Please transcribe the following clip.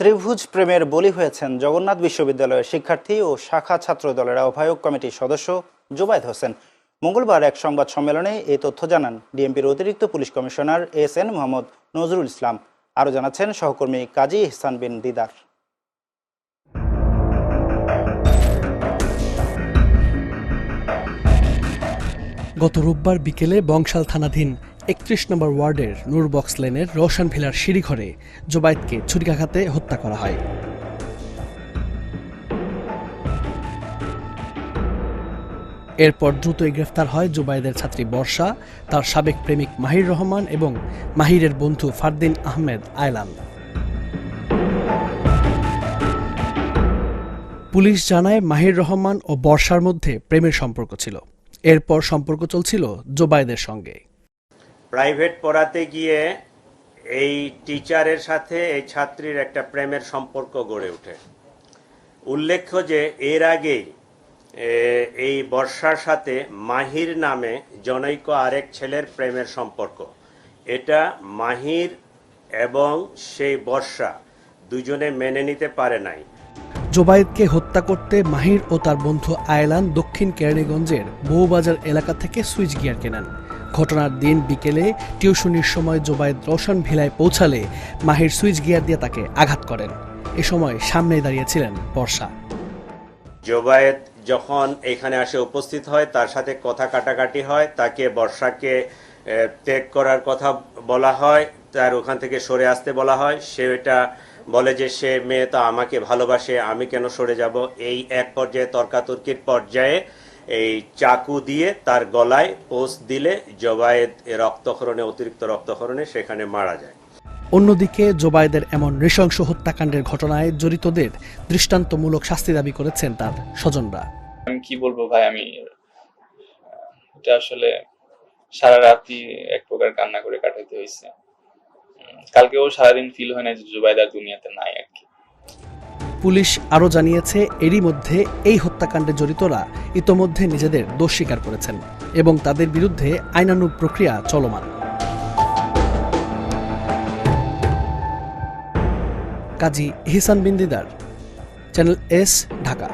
ত্রিভুজ প্রেমের বলি হয়েছেন জগন্নাথ বিশ্ববিদ্যালয়ের শিক্ষার্থী ও শাখা ছাত্র দলের আহ্বায়ক কমিটির সদস্য জুবায়েদ হোসেন। মঙ্গলবার এক সংবাদ সম্মেলনে এই তথ্য জানান ডিএমপির অতিরিক্ত police commissioner S N Mohammad Nazrul Islam. আরও জানাচ্ছেন সহকর্মী কাজী ইহসান বিন দিদার। গত রোববার বিকেলে বংশাল থানাধীন একত্রিশ নম্বর ওয়ার্ডের নূরবক্স লেনের রোশন ভিলার সিঁড়িঘরে জোবায়েদকে ছুরিকাঘাতে হত্যা করা হয়। এরপর দ্রুতই গ্রেফতার হয় জুবাইদের ছাত্রী বর্ষা, তার সাবেক প্রেমিক মাহির রহমান এবং মাহিরের বন্ধু ফারদিন আহমেদ আয়লান। পুলিশ জানায় মাহির রহমান ও বর্ষার মধ্যে প্রেমের সম্পর্ক ছিল। এরপর সম্পর্ক চলছিল জোবায়েদের সঙ্গে। প্রাইভেট পড়াতে গিয়ে এই টিচারের সাথে এই ছাত্রীর একটা প্রেমের সম্পর্ক গড়ে ওঠে। উল্লেখ্য যে এর আগেই এই বর্ষার সাথে মাহির নামে জনৈক আরেক ছেলের প্রেমের সম্পর্ক। এটা মাহির এবং সেই বর্ষা দুজনে মেনে নিতে পারে নাই। জোবায়েদকে হত্যা করতে মাহির ও তার বন্ধু আয়লান দক্ষিণ কেরানীগঞ্জের বউবাজার এলাকা থেকে সুইচ গিয়ার কেনেন। ঘটনার দিন বিকেলে টিউশনির সময় জোবায়েদ রোশন ভিলায় পৌঁছালে মাহির সুইচ গিয়ার দিয়ে তাকে আঘাত করেন। এ সময় সামনে দাঁড়িয়েছিলেন বর্ষা। জোবায়েত যখন এখানে আসে উপস্থিত হয়, তার সাথে কথা কাটাকাটি হয়, তাকে বর্ষাকে ত্যাগ করার কথা বলা হয়, তার ওখান থেকে সরে আসতে বলা হয়। সে এটা বলে যে, সে মেয়ে তো আমাকে ভালোবাসে, আমি কেন সরে যাব? এই এক পর্যায়ে তর্কাতর্কির পর্যায়ে এই চাকু দিয়ে তার গলায় পোস্ট দিলে জবায়েদ রক্তক্ষরণে অতিরিক্ত রক্তক্ষরণে সেখানে মারা যায়। অন্যদিকে জোবায়েদের এমন নৃশংস হত্যাকাণ্ডের ঘটনায় জড়িতদের দৃষ্টান্তমূলক শাস্তি দাবি করেছেন তার স্বজনরা। আমি কি বলব ভাই? আমি এটা আসলে সারা রাতই এক প্রকার কান্না করে কাটাইতে হয়েছে কালকেও সারাদিন ফিল হয় না যে জুবাইদার দুনিয়াতে নাই আর কি। পুলিশ আরও জানিয়েছে, এরই মধ্যে এই হত্যাকাণ্ডে জড়িতরা ইতোমধ্যে নিজেদের দোষ স্বীকার করেছেন এবং তাদের বিরুদ্ধে আইনানুগ প্রক্রিয়া চলমান। কাজী হিসান বিন্দিদার চ্যানেল এস, ঢাকা।